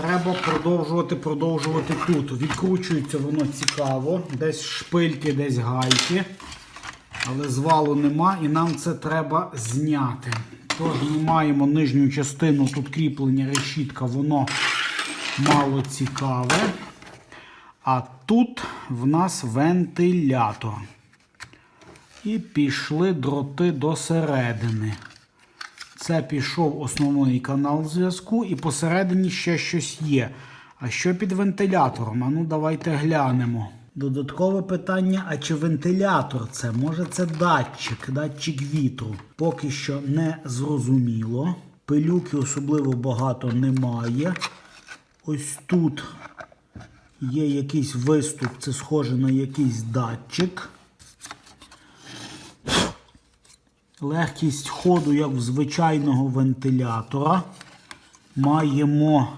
Треба продовжувати, продовжувати тут. Відкручується воно цікаво. Десь шпильки, десь гайки. Але звалу нема і нам це треба зняти. Тож ми маємо нижню частину, тут кріплення решітка, воно мало цікаве. А тут в нас вентилятор. І пішли дроти до середини. Це пішов основний канал зв'язку, і посередині ще щось є. А що під вентилятором? А давайте глянемо. Додаткове питання: а чи вентилятор це? Може це датчик, датчик вітру? Поки що не зрозуміло. Пилюки особливо багато немає. Ось тут є якийсь виступ, це схоже на якийсь датчик. Легкість ходу, як в звичайного вентилятора. Маємо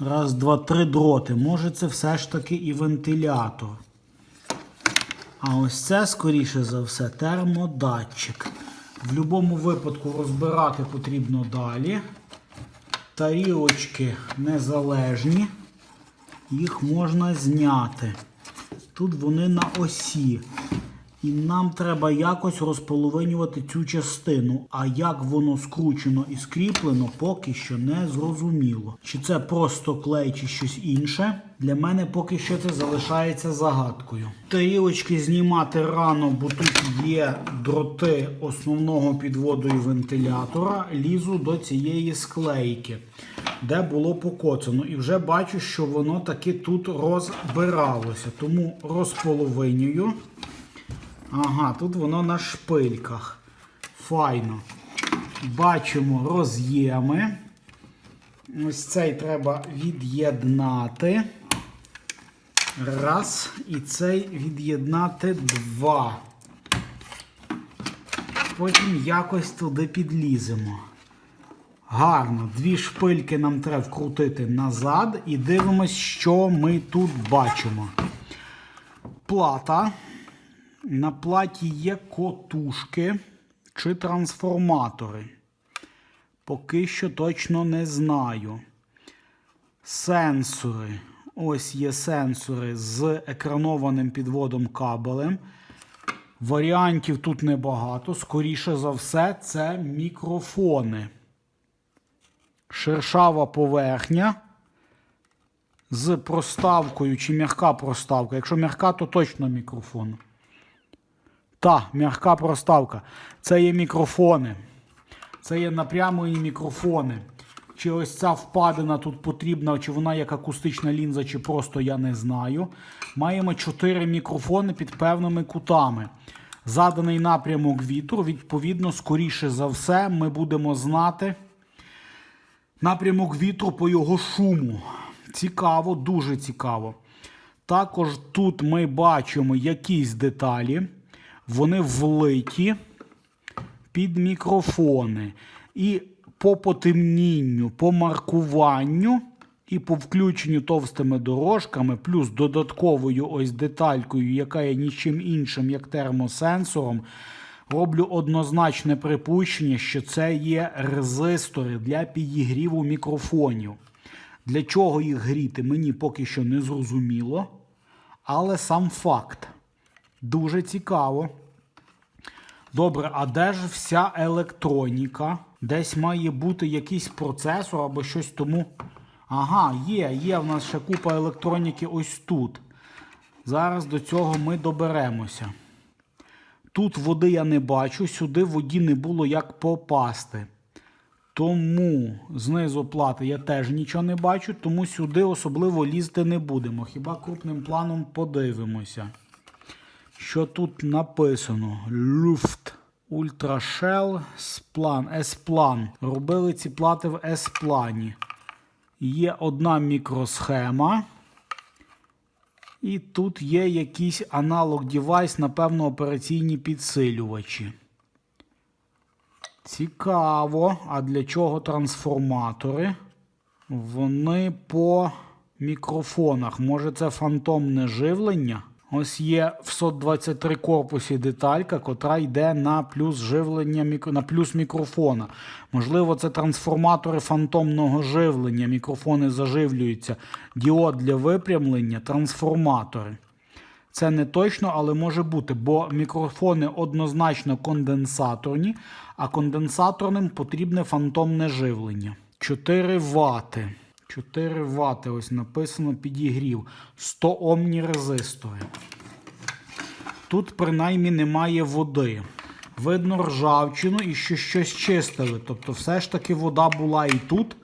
раз, два, три дроти. Може, це все ж таки і вентилятор. А ось це, скоріше за все, термодатчик. В будь-якому випадку розбирати потрібно далі. Тарілочки незалежні. Їх можна зняти. Тут вони на осі. І нам треба якось розполовинювати цю частину. А як воно скручено і скріплено, поки що не зрозуміло. Чи це просто клей, чи щось інше. Для мене поки що це залишається загадкою. Тарілочки знімати рано, бо тут є дроти основного підводу і вентилятора. Лізу до цієї склейки, де було покоцано. І вже бачу, що воно таки тут розбиралося. Тому розполовинюю. Ага, тут воно на шпильках. Файно. Бачимо роз'єми. Ось цей треба від'єднати. Раз. І цей від'єднати два. Потім якось туди підліземо. Гарно. Дві шпильки нам треба вкрутити назад. І дивимось, що ми тут бачимо. Плата. На платі є котушки чи трансформатори. Поки що точно не знаю. Сенсори. Ось є сенсори з екранованим підводом кабелем. Варіантів тут небагато. Скоріше за все, це мікрофони. Шершава поверхня з проставкою чи м'яка проставка. Якщо м'яка, то точно мікрофон. Та, м'яка проставка. Це є мікрофони. Це є напрямлені мікрофони. Чи ось ця впадина тут потрібна, чи вона як акустична лінза, чи просто я не знаю. Маємо 4 мікрофони під певними кутами. Заданий напрямок вітру, відповідно, скоріше за все, ми будемо знати напрямок вітру по його шуму. Цікаво, дуже цікаво. Також тут ми бачимо якісь деталі. Вони влиті під мікрофони. І по потемнінню, по маркуванню і по включенню товстими дорожками, плюс додатковою ось деталькою, яка є нічим іншим, як термосенсором, роблю однозначне припущення, що це є резистори для підігріву мікрофонів. Для чого їх гріти, мені поки що не зрозуміло. Але сам факт. Дуже цікаво. Добре, а де ж вся електроніка? Десь має бути якийсь процесор або щось тому. Ага, є, є в нас ще купа електроніки ось тут. Зараз до цього ми доберемося. Тут води я не бачу, сюди воді не було як попасти. Тому знизу плати я теж нічого не бачу, тому сюди особливо лізти не будемо. Хіба крупним планом подивимося. Що тут написано? Люфт. Ультрашел Сплан. С-план. Робили ці плати в С-плані. Є одна мікросхема. І тут є якийсь аналог девайс, напевно, операційні підсилювачі. Цікаво. А для чого трансформатори? Вони по мікрофонах. Може, це фантомне живлення? Ось є в 123 корпусі деталька, котра йде на плюс живлення на плюс мікрофона. Можливо, це трансформатори фантомного живлення. Мікрофони заживлюються. Діод для випрямлення, трансформатори. Це не точно, але може бути, бо мікрофони однозначно конденсаторні, а конденсаторним потрібне фантомне живлення. 4 вати. 4 вати, ось написано підігрів. 100 омні резистори. Тут принаймні немає води. Видно ржавчину і що щось чистили. Тобто, все ж таки вода була і тут.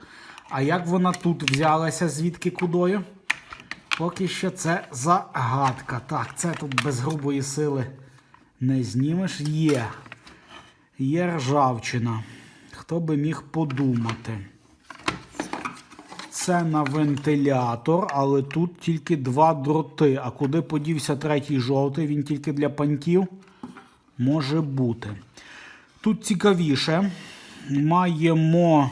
А як вона тут взялася, звідки кудою? Поки що це загадка. Так, це тут без грубої сили не знімеш. Є. Є ржавчина. Хто би міг подумати? Це на вентилятор, але тут тільки два дроти. А куди подівся третій жовтий? Він тільки для паньків? Може бути. Тут цікавіше. Маємо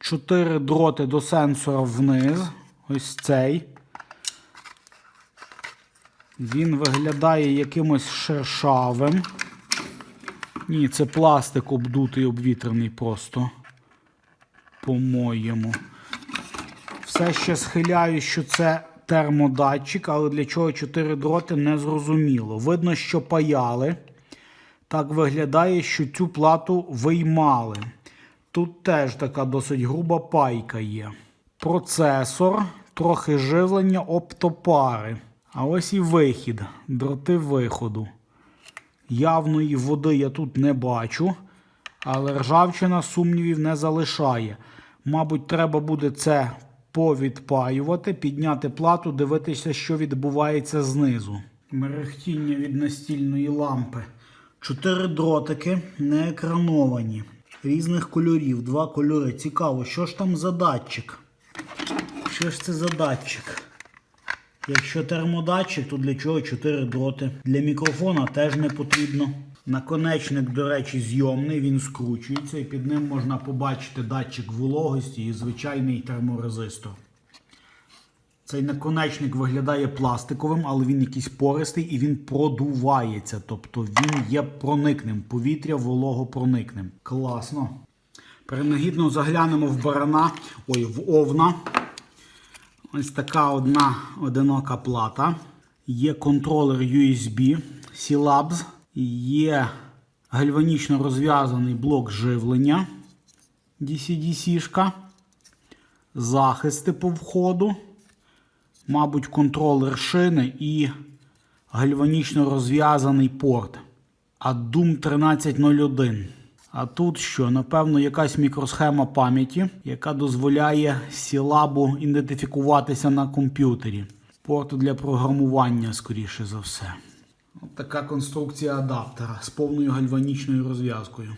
4 дроти до сенсора вниз. Ось цей. Він виглядає якимось шершавим. Ні, це пластик обдутий, обвітрений просто. По-моєму. Все ще схиляю, що це термодатчик, але для чого 4 дроти не зрозуміло. Видно, що паяли. Так виглядає, що цю плату виймали. Тут теж така досить груба пайка є. Процесор, трохи живлення оптопари. А ось і вихід, дроти виходу. Явної води я тут не бачу, але ржавчина сумнівів не залишає. Мабуть, треба буде це повідпаювати, підняти плату, дивитися, що відбувається знизу. Мерехтіння від настільної лампи. Чотири дротики не екрановані. Різних кольорів, два кольори. Цікаво, що ж там за датчик? Що ж це за датчик? Якщо термодатчик, то для чого 4 дроти? Для мікрофона теж не потрібно. Наконечник, до речі, зйомний, він скручується і під ним можна побачити датчик вологості і звичайний терморезистор. Цей наконечник виглядає пластиковим, але він якийсь пористий і він продувається. Тобто він є проникним. Повітря вологопроникним. Класно. Принагідно заглянемо в барана, ой, в овна. Ось така одна одинока плата. Є контролер USB C-Labs. Є гальванічно розв'язаний блок живлення DC-DC-шка. Захисти по входу. Мабуть, контролер шини і гальванічно розв'язаний порт. ADUM 1301. А тут що? Напевно, якась мікросхема пам'яті, яка дозволяє сілабу ідентифікуватися на комп'ютері. Порт для програмування, скоріше за все. От така конструкція адаптера з повною гальванічною розв'язкою.